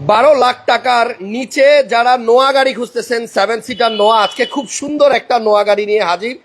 বারো লাখ টাকার নিচে যারা নোয়া গাড়ি খুঁজতেছেন সেভেন সিটার নোয়া আজকে খুব সুন্দর একটা নোয়া গাড়ি নিয়ে হাজির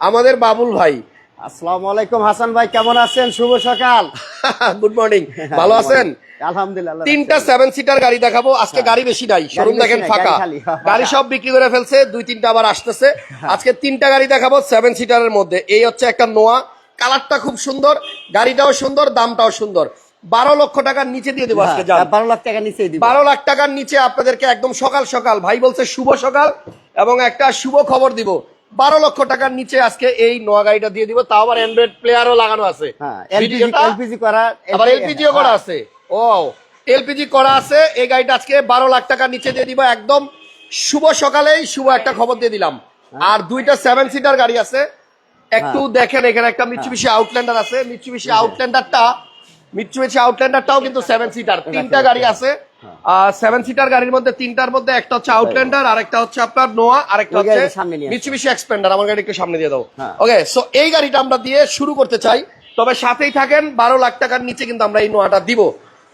আমাদের বাবুল ভাই। আসসালামু আলাইকুম হাসান ভাই কেমন আছেন? শুভ সকাল। গুড মর্নিং ভালো আছেন? আলহামদুলিল্লাহ তিনটা সেভেন সিটার গাড়ি দেখাবো। আজকে গাড়ি বেশি নাই। শোরুম দেখেন ফাঁকা। গাড়ি গাড়ি সব বিক্রি করে ফেলছে দুই তিনটা আবার আসতেছে। আজকে তিনটা গাড়ি দেখাবো সেভেন সিটারের মধ্যে। এই হচ্ছে একটা নোয়া। কালারটা খুব সুন্দর গাড়িটাও সুন্দর দামটাও সুন্দর। বারো লক্ষ টাকার নিচে দিয়ে দেবো আজকে হ্যাঁ, বারো লাখ টাকা নিচেই দিব। বারো লাখ টাকার নিচে আপনাদেরকে একদম সকাল সকাল ভাই বলছে শুভ সকাল এবং একটা শুভ খবর দিব। বারো লক্ষ টাকার নিচে আজকে এই নোয়া গাড়িটা দিয়ে দিব তাও আবার অ্যান্ড্রয়েড প্লেয়ারও লাগানো আছে। হ্যাঁ এলপিজি ভিডিওটা- এলপিজি করা আবার এলপিজিও করা আছে। ও এলপিজি করা আছে এই গাড়িটা আজকে বারো লাখ টাকার নিচে দিয়ে দিব একদম শুভ সকালেই শুভ একটা খবর দিয়ে দিলাম। আর দুইটা সেভেন সিটার গাড়ি আছে। একটু দেখেন এখানে একটা মিচুবিশি আউটল্যান্ডার আছে। মিচুবিশি আউটল্যান্ডারটা মিচুবিশি আউটল্যান্ডারটাও কিন্তু সেভেন সিটার তিনটা গাড়ি আছে। সেভেন সিটার গাড়ির মধ্যে তিনটার মধ্যে একটা হচ্ছে আউটল্যান্ডার আর একটা হচ্ছে আপনার নোয়া আর একটা হচ্ছে মিটসুবিশি এক্সপেন্ডার আমার গাড়ি একটু সামনে দিয়ে দাও। হ্যাঁ। ওকে সো এই গাড়িটা আমরা দিয়ে শুরু করতে চাই। তবে সাথেই থাকেন বারো লাখ টাকার নিচে কিন্তু আমরা এই নোয়াটা দিব।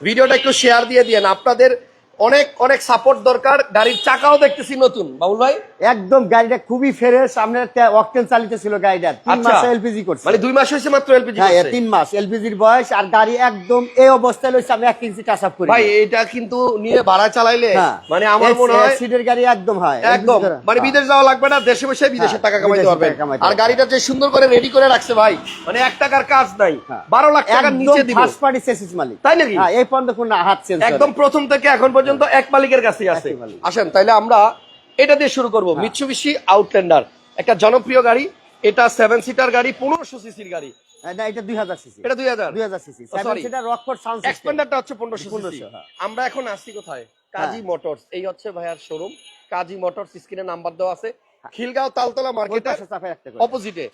ভিডিওটা একটু শেয়ার দিয়ে দিয়েন। আপনাদের অনেক অনেক সাপোর্ট দরকার। গাড়ির চাকাও দেখতেছি নতুন। বাবুল ভাই? একদম গাড়িটা খুবই ফ্রেশ সামনে অকটেন চালিত ছিল গাড়িটা। তিন আচ্ছা। মাসে এলপিজি করছে। মানে দুই মাস হয়েছে মাত্র এলপিজি হ্যাঁ তিন মাস এলপিজির বয়স। আর গাড়ি একদম এই অবস্থায় লইছে আমি এক ইঞ্চি টাচ আপ করি। ভাই এটা কিন্তু নিয়ে ভাড়া চালাইলে হ্যাঁ। মানে আমার মনে হয় সিটের গাড়ি একদম হয়। একদম। মানে হ্যাঁ। বিদেশ যাওয়া লাগবে না দেশে বসে বিদেশে হ্যাঁ, টাকা কামাইতে পারবেন। আর গাড়িটা যে সুন্দর করে রেডি করে রাখছে ভাই মানে এক টাকার কাজ নাই। হ্যাঁ। বারো লাখ টাকার নিচে দিব। ফার্স্ট পার্টি চেসিস মালিক। তাই নাকি? হ্যাঁ এই পর্যন্ত কোনো হাত চেঞ্জ একদম প্রথম থেকে এখন পর্যন্ত এক মালিকের কাছেই আছে। আসেন তাইলে আমরা এটা দিয়ে শুরু করব। মিৎসুবিশি আউটল্যান্ডার একটা জনপ্রিয় গাড়ি এটা সেভেন সিটার গাড়ি পনেরোশো সিসির গাড়ি। CC Oh, seven sorry. Seater Rockford sound system এক্সপেন্ডারটা হচ্ছে পনেরোশো 1500, হ্যাঁ। আমরা এখন আসছি কোথায়? কাজী মোটরস এই হচ্ছে ভাইয়ার শোরুম কাজী মোটরস স্ক্রিনে নাম্বার দেওয়া আছে। খিলগাঁও তালতলা করে। অপোজিটে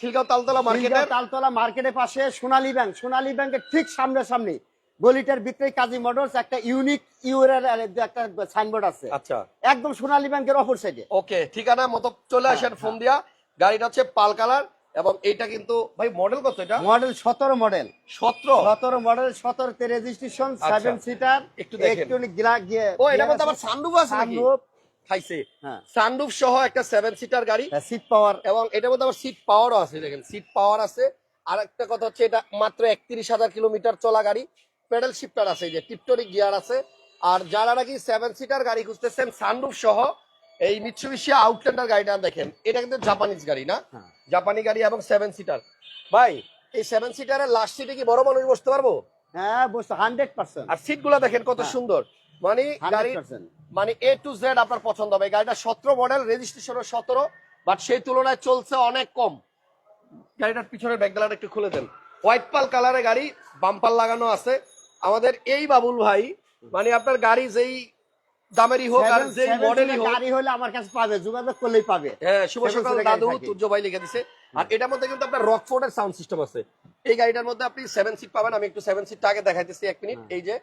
খিলগাঁও তালতলা মার্কেটের তালতলা মার্কেটের পাশে সোনালী ব্যাংক সোনালী ব্যাংকের ঠিক সামনে সামনে গলিটার ভিতরে কাজী মোটরস একটা ইউনিক ইউরের একটা সাইনবোর্ড আছে। আচ্ছা। একদম সোনালী ব্যাংকের অপর সাইডে ওকে ঠিকানা মতো চলে আসেন ফোন দিয়া। গাড়িটা হচ্ছে পাল কালার এবং এইটা কিন্তু ভাই মডেল কত এটা? মডেল সতেরো মডেল সতেরো? সতেরো মডেল সতেরোতে রেজিস্ট্রেশন আচ্ছা। সেভেন সিটার একটু দেখেন। গিয়ে ও এটার মধ্যে আবার সানরুফ আছে নাকি? সানরুফ খাইছে। হ্যাঁ। সানরুফ সহ একটা সেভেন সিটার গাড়ি। সিট পাওয়ার এবং এটার মধ্যে আবার সিট পাওয়ারও আছে দেখেন সিট পাওয়ার আছে। আর একটা কথা হচ্ছে এটা মাত্র একত্রিশ হাজার কিলোমিটার চলা গাড়ি। পেডেল শিফটার আছে এই যে টিপটরিক গিয়ার আছে। আর যারা নাকি সেভেন সিটার গাড়ি খুঁজতেছেন সানরুফ সহ এই মিৎসুবিশি আউটল্যান্ডার গাড়িটা দেখেন। এটা কিন্তু জাপানিজ গাড়ি না? হ্যাঁ। জাপানি গাড়ি এবং সেভেন সিটার ভাই এই সেভেন সিটারের লাস্ট সিটে কি বড় মানুষ বসতে পারব? হ্যাঁ বসে হান্ড্রেড পার্সেন্ট আর সিটগুলা দেখেন কত হ্যাঁ। সুন্দর। মানে গাড়ি মানে এ টু জেড আপনার পছন্দ হবে। গাড়িটা সতেরো মডেল রেজিস্ট্রেশনও সতেরো বাট সেই তুলনায় চলছে অনেক কম। গাড়িটার পিছনের ব্যাকগ্রাউন্ড একটু খুলে দেন। হোয়াইট পাল কালারের গাড়ি বাম্পার লাগানো আছে। আমাদের এই বাবুল ভাই মানে আপনার গাড়ি যেই দামেরই হোক আর যেই মডেলই হোক। গাড়ি হলে আমার কাছে পাবে যোগাযোগ করলেই পাবে। হ্যাঁ শুভ সকাল দাদু তুর্য ভাই লিখে দিছে। আর এটার মধ্যে কিন্তু আপনার রকফোর্ডের সাউন্ড সিস্টেম আছে। এই গাড়িটার মধ্যে আপনি সেভেন সিট পাবেন আমি একটু সেভেন সিটটা আগে দেখাইতেছি এক মিনিট। এই যে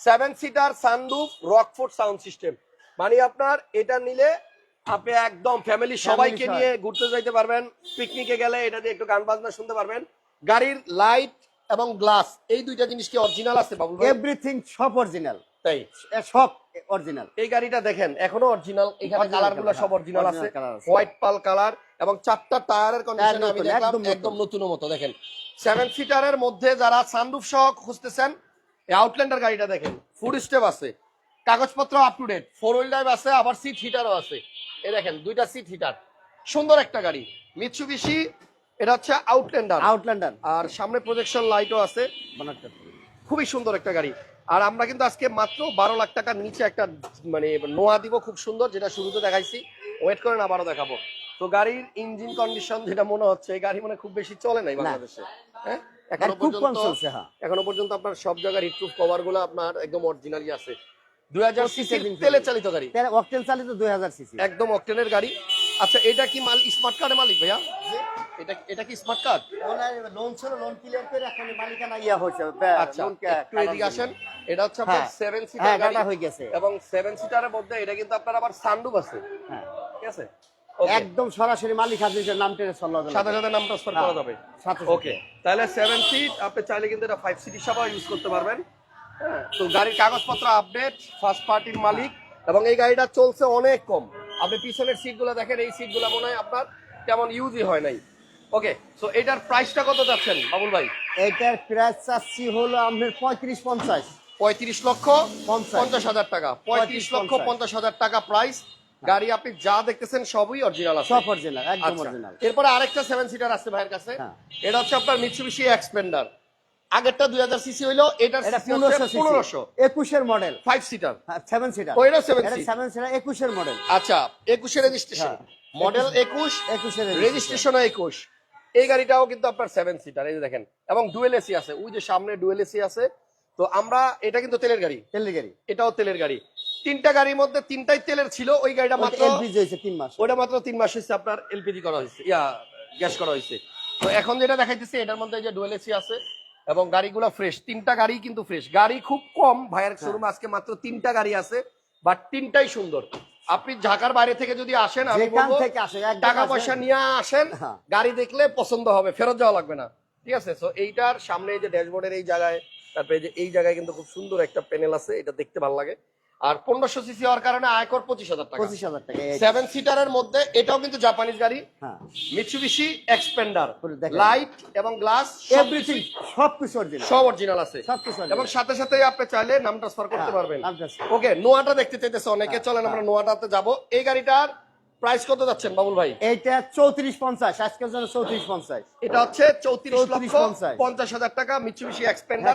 seven seater sunroof Rockford sound system মানে আপনার এটা নিলে আপনি একদম ফ্যামিলি সবাইকে নিয়ে ঘুরতে যাইতে পারবেন পিকনিকে গেলে এটা দিয়ে একটু গান বাজনা শুনতে পারবেন। গাড়ির লাইট এবং গ্লাস এই দুইটা জিনিস কি অরিজিনাল আছে বাবুল ভাই? এভরিথিং সব অরিজিনাল তাই? সব অরিজিনাল এই গাড়িটা দেখেন এখনও অরিজিনাল এখানে Original কালারগুলো সব অরিজিনাল আছে। হোয়াইট পাল কালার এবং চারটা টায়ারের কন্ডিশন আমি দেখলাম। একদম নতুন। মতো দেখেন। সেভেন সিটারের মধ্যে যারা সানরুফ সহ খুঁজতেছেন এই আউটল্যান্ডার গাড়িটা দেখেন ফুড স্টেপ আছে। কাগজপত্র up to date four wheel drive আছে আবার সিট হিটারও আছে। এই দেখেন দুইটা সিট হিটার সুন্দর একটা গাড়ি। মিৎসুবিশি এটা হচ্ছে আউটল্যান্ডার আউটল্যান্ডার আর সামনে প্রজেকশন লাইটও আছে। খুবই সুন্দর একটা গাড়ি। আর আমরা কিন্তু আজকে মাত্র বারো লাখ টাকার নিচে একটা মানে নোয়া দিব খুব সুন্দর যেটা শুরুতে দেখাইছি। ওয়েট করেন আবারও দেখাবো। তো গাড়ির ইঞ্জিন কন্ডিশন যেটা মনে হচ্ছে এই গাড়ি মানে খুব বেশি চলে নাই বাংলাদেশে। হ্যাঁ? এখনও পর্যন্ত হ্যাঁ। এখনও পর্যন্ত আপনার সব জায়গার হিটপ্রুফ কভারগুলো আপনার একদম অরিজিনালি আছে। দুই হাজার সিসি তেলে চালিত গাড়ি। অকটেন চালিত দুই হাজার সিসি। একদম অকটেনের গাড়ি। আচ্ছা এটা কি মাল স্মার্ট কার্ডের মালিক ভাইয়া? এটা এটা কি স্মার্ট কার্ড লোন ছিল লোন ক্লিয়ার করে এখন মালিকানা ইয়া হয়েছে আচ্ছা একটু এদিকে আসেন। এটা হচ্ছে আপনার হ্যাঁ। সেভেন হ্যাঁ সিটার গাড়ি হয়ে গেছে। এবং সেভেন সিটারের মধ্যে এটা কিন্তু আপনার আবার সানরুফ আছে। হ্যাঁ। ঠিক আছে? একদম সরাসরি মালিক হাজির নাম টেনে চল্লা সাথে সাথে নাম ট্রান্সফার করা যাবে। সাথে ওকে তাহলে সেভেন সিট আপনি চাইলে কিন্তু এটা ফাইভ সিট হিসাবেও ইউজ করতে পারবেন। হ্যাঁ, তো গাড়ির কাগজপত্র আপডেট ফার্স্ট পার্টির মালিক এবং এই গাড়িটা চলছে অনেক কম। আপনি পিছনের সিটগুলো দেখেন এই সিটগুলো মনে হয় আপনার তেমন ইউজই হয় নাই। ওকে সো এটার প্রাইসটা কত যাচ্ছেন বাবুল ভাই? এইটার প্রাইস চাচ্ছি হলো আপনার পঁয়ত্রিশ পঞ্চাশ। পঁয়ত্রিশ লক্ষ পঞ্চাশ। হাজার টাকা। পঁয়ত্রিশ লক্ষ পঞ্চাশ। হাজার টাকা প্রাইস গাড়ি আপনি যা দেখতেছেন সবই অরিজিনাল আছে। সব অরিজিনাল একদম আচ্ছা। অরিজিনাল এরপরে আরেকটা সেভেন সিটার আছে ভাইয়ের কাছে। হ্যাঁ। এটা হচ্ছে আপনার মিৎসুবিশি এক্সপেন্ডার আগেরটা দুই হাজার সিসি হইল এটার পনেরোশো একুশের model. Five seater seven seater seven seater একুশের মডেল। আচ্ছা একুশে রেজিস্ট্রেশন হ্যাঁ। মডেল একুশ একুশের রেজিস্ট্রেশন একুশ। এই গাড়িটাও কিন্তু আপনার সেভেন সিটার এই যে দেখেন। এবং ডুয়েল এসি আছে। ওই যে সামনে ডুয়েল এসি আছে। তো আমরা এটা কিন্তু তেলের গাড়ি। তেলের গাড়ি। এটাও তেলের গাড়ি। তিনটা গাড়ির মধ্যে তিনটাই তেলের ছিল। ওই গাড়িটা মাত্র এলপিজি হয়েছে তিন মাস। ওটা মাত্র তিন মাস হয়েছে। আপনার এলপিজি করা হয়েছে ইয়া গ্যাস করা হয়েছে। তো এখন যেটা দেখাইতেছে এটার মধ্যে যে ডুয়েল এসি আছে। এবং গাড়িগুলো ফ্রেশ তিনটা গাড়ি কিন্তু ফ্রেশ গাড়ি খুব কম। ভাইয়ের হ্যাঁ। শোরুমে আজকে মাত্র তিনটা গাড়ি আছে বাট তিনটাই সুন্দর। আপনি ঢাকার বাইরে থেকে যদি আসেন আমি বলব টাকা পয়সা নিয়ে আসেন হ্যাঁ। গাড়ি দেখলে পছন্দ হবে ফেরত যাওয়া লাগবে না। ঠিক আছে? তো এইটার সামনে এই যে ড্যাশবোর্ডের এই জায়গায় তারপরে যে এই জায়গায় কিন্তু খুব সুন্দর একটা প্যানেল আছে এটা দেখতে ভালো লাগে। আর পনেরোশো সিসি হওয়ার কারণে আয়কর পঁচিশ হাজার টাকা। পঁচিশ হাজার টাকা সেভেন সিটারের মধ্যে এটাও কিন্তু জাপানিজ গাড়ি। মিৎসুবিশি এক্সপেন্ডার লাইট এবং গ্লাস এভরিথিং সব কিছু অরিজিনাল সব অরিজিনাল আছে। সবকিছু এবং সাথে সাথে আপনি চাইলে নাম ট্রান্সফার করতে হ্যাঁ, পারবেন। ওকে নোয়াটা দেখতে চাইতেছে অনেকে। হ্যাঁ, চলেন আমরা হ্যাঁ। নোয়াটাতে যাব। এই গাড়িটার প্রাইস কত যাচ্ছেন বাবুল ভাই? এইটা চৌত্রিশ পঞ্চাশ আজকের জন্য চৌত্রিশ পঞ্চাশ। এটা হচ্ছে চৌত্রিশ 34 লক্ষ পঞ্চাশ। হাজার টাকা মিৎসুবিশি এক্সপেন্ডার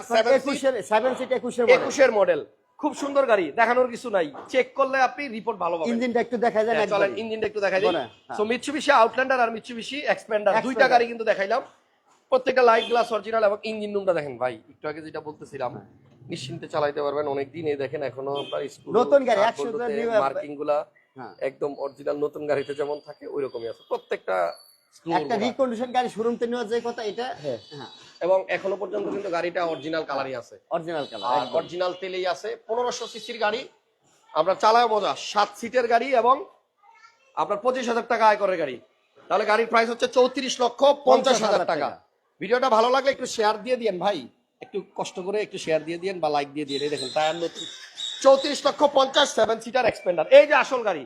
সেভেন সিট একুশের একুশের মডেল খুব সুন্দর গাড়ি দেখানোর কিছু নাই। চেক করলে আপনি রিপোর্ট ভালো পাবেন। ইঞ্জিনটা একটু দেখা যায় হ্যাঁ, চলেন। ইঞ্জিনটা একটু বলেন, হ্যাঁ। সো মিৎসুবিশি আউটল্যান্ডার আর মিৎসুবিশি এক্সপেন্ডার দুইটা গাড়ি কিন্তু দেখাইলাম। প্রত্যেকটা লাইট গ্লাস অরিজিনাল এবং ইঞ্জিন রুমটা দেখেন ভাই। একটু আগে যেটা বলতেছিলাম নিশ্চিন্তে চালাইতে পারবেন। অনেক দিন এই দেখেন এখনও নতুন গাড়ি, 100 টা মার্কিংগুলা হ্যাঁ। একদম অরিজিনাল নতুন গাড়িতে যেমন থাকে ওই রকমই আছে। প্রত্যেকটা একটা রিকন্ডিশন গাড়ি শোরুম থেকে নেওয়া যে কথা এটা হ্যাঁ। হ্যাঁ। এবং এখনও পর্যন্ত কিন্তু গাড়িটা অরিজিনাল কালারই আছে। অরিজিনাল আর অরিজিনাল তেলেই আছে। পনেরোশো সিসির গাড়ি। আমরা চালায় মজা সাত সিটের গাড়ি এবং আপনার পঁচিশ হাজার টাকা আয়করের গাড়ি। তাহলে গাড়ির প্রাইস হচ্ছে চৌত্রিশ লক্ষ পঞ্চাশ হাজার টাকা। ভিডিওটা ভালো লাগলে একটু শেয়ার দিয়ে দিয়েন ভাই। একটু কষ্ট করে একটু শেয়ার দিয়ে দিয়েন বা লাইক দিয়ে দিয়েন। এই দেখেন টায়ার নতুন। চৌত্রিশ লক্ষ পঞ্চাশ সেভেন সিটার এক্সপেন্ডার এই যে আসল গাড়ি।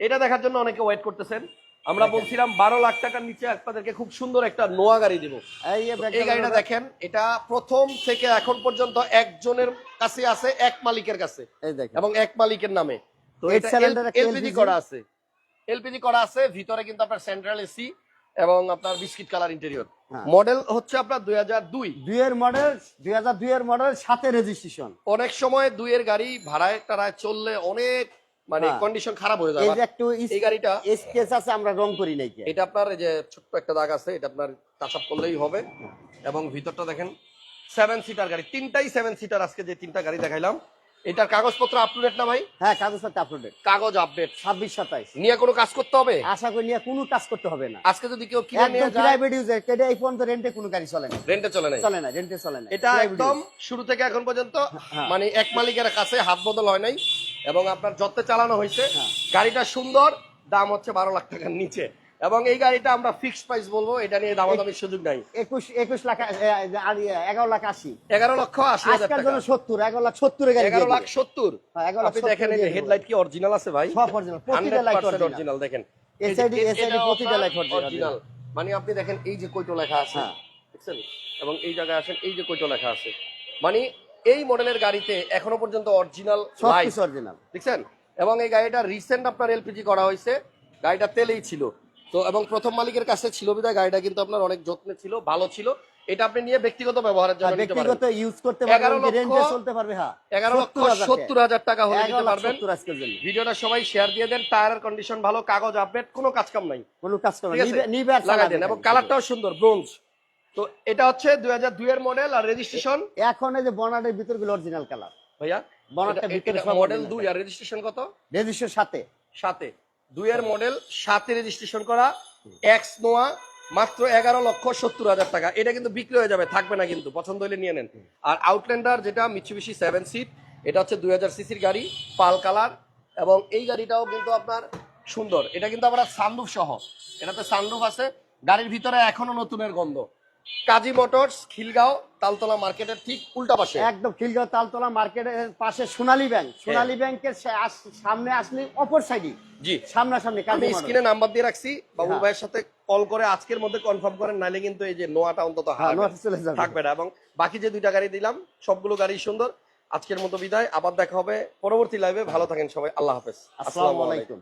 এটা দেখার জন্য অনেকে ওয়েট করতেছেন। আমরা বলছিলাম বারো লাখ টাকার নিচে আপনাদেরকে খুব সুন্দর একটা নোয়া গাড়ি দিব। এই গাড়িটা দেখেন এটা প্রথম থেকে এখন পর্যন্ত একজনের কাছে আছে এক মালিকের কাছে। এবং এক মালিকের নামে। এলপিজি করা আছে। এলপিজি করা আছে ভিতরে কিন্তু আপনার সেন্ট্রাল এসি এবং আপনার বিস্কিট কালার ইন্টেরিয়র। মডেল হচ্ছে আপনার দুই হাজার দুই। দুইয়ের মডেল দুই হাজার দুইয়ের মডেল সাথে রেজিস্ট্রেশন অনেক সময় দুইয়ের গাড়ি ভাড়ায় টাড়ায় চললে অনেক মানে হ্যাঁ। কন্ডিশন খারাপ হয়ে যায়। এই যে একটু এই গাড়িটা স্কেচ আছে আমরা রং করি নাই এটা আপনার এই যে ছোট্ট একটা দাগ আছে এটা আপনার টাচ আপ করলেই হবে। এবং ভিতরটা দেখেন সেভেন সিটার গাড়ি। তিনটাই সেভেন সিটার আজকে যে তিনটা গাড়ি দেখাইলাম। এটার কাগজপত্র আপ টু ডেট না ভাই? হ্যাঁ কাগজপত্র আপলোডেড কাগজ আপডেট ছাব্বিশ সাতাইশ। নিয়ে কোনো কাজ করতে হবে? আশা করি নিয়ে কোনো কাজ করতে হবে না। আজকে যদি কেউ কিনে নিয়ে যায় প্রাইভেট ইউজার কেটে এই পর্যন্ত রেন্টে কোনো গাড়ি চলে না। রেন্টে চলে নাই? চলে না রেন্টে চলে না। এটা একদম শুরু থেকে এখন পর্যন্ত হ্যাঁ। মানে এক মালিকের কাছে হাত বদল হয় নাই এবং আপনার যত্নে চালানো হয়েছে। হ্যাঁ। গাড়িটা সুন্দর দাম হচ্ছে বারো লাখ টাকার নিচে। এবং এই গাড়িটা আমরা ফিক্সড প্রাইস বলব এটা নিয়ে দামাদামির সুযোগ নাই। একুশ একুশ লাখ এগারো লাখ আশি। এগারো লক্ষ আশি হাজার আজকের জন্য সত্তর এগারো লাখ সত্তরের গাড়ি এগারো লাখ। সত্তর। হ্যাঁ, আপনি দেখেন। হেডলাইট কি অরিজিনাল আছে ভাই? সব অরিজিনাল প্রতিটা লাইট অরিজিনাল দেখেন। SID SID প্রতিটা original। অরিজিনাল মানে আপনি দেখেন এই যে কইটো লেখা আছে হ্যাঁ। দেখছেন? এবং এই জায়গায় আসেন এই যে কইটো লেখা আছে। মানে এই মডেলের গাড়িতে এখনও পর্যন্ত অরিজিনাল লাইট অরিজিনাল দেখছেন? এবং এই গাড়িটা রিসেন্ট আপনার এলপিজি করা হয়েছে গাড়িটা তেলেই ছিল। তো এবং প্রথম মালিকের কাছে ছিল বিধায় গাড়িটা কিন্তু আপনার অনেক যত্নে ছিল ভালো ছিল। এটা আপনি নিয়ে ব্যক্তিগত ব্যবহারের জন্য ব্যক্তিগত ইউজ করতে পারবে 11 লক্ষ- রেন্টে চলতে পারবে হ্যাঁ। এগারো লক্ষ 70,000 সত্তর হাজার টাকা হলে নিতে পারবেন। ভিডিওটা সবাই শেয়ার দিয়ে দেন টায়ারের কন্ডিশন ভালো কাগজ আপডেট কোনো কাজ কাম নাই। কোনো কাজ ঠিক আছে? নিবে আর লাগাই দেন এবং কালারটাও সুন্দর ব্রোঞ্জ তো এটা হচ্ছে দুই হাজার দুই এর মডেল আর রেজিস্ট্রেশন এখন এই যে বনাটের ভিতরগুলো অরিজিনাল কালার ভাইয়া বনাটটা ভিতরে সব মডেল দুই আর রেজিস্ট্রেশন কত? রেজিস্টার সাথে। সাথে। দুই এর মডেল সাথে রেজিস্ট্রেশন করা এক্স নোয়া, মাত্র এগারো লক্ষ সত্তর হাজার টাকা। এটা কিন্তু বিক্রি হয়ে যাবে, থাকবে না কিন্তু, পছন্দ হলে নিয়ে নেন। আর আউটল্যান্ডার যেটা মিচুবিশি সেভেন সিট এটা হচ্ছে দুই হাজার সিসির গাড়ি, পাল কালার, এবং এই গাড়িটাও কিন্তু আপনার সুন্দর। এটা কিন্তু আমরা সানরুফ সহ। এটাতে সানরুফ আছে। গাড়ির ভিতরে এখনও নতুনের গন্ধ। কাজী মোটরস খিলগাঁও তালতলা মার্কেটের ঠিক উল্টা পাশে। একদম খিলগাঁও তালতলা মার্কেটের পাশে সোনালী ব্যাংক। সোনালী ব্যাংকের সামনে আসলে অপর সাইডে জি। সামনাসামনি আমি স্ক্রিনে নাম্বার দিয়ে রাখছি। বাবু হ্যাঁ। ভাইয়ের সাথে কল করে আজকের মধ্যে কনফার্ম করেন নাইলে কিন্তু এই যে নোয়াটা অন্তত হ্যাঁ। থাকবে না। এবং বাকি যে দুইটা গাড়ি দিলাম সবগুলো গাড়ি সুন্দর। আজকের মতো বিদায়। আবার দেখা হবে পরবর্তী লাইভে ভালো থাকেন সবাই। আল্লাহ হাফেজ। আসসালামু আলাইকুম।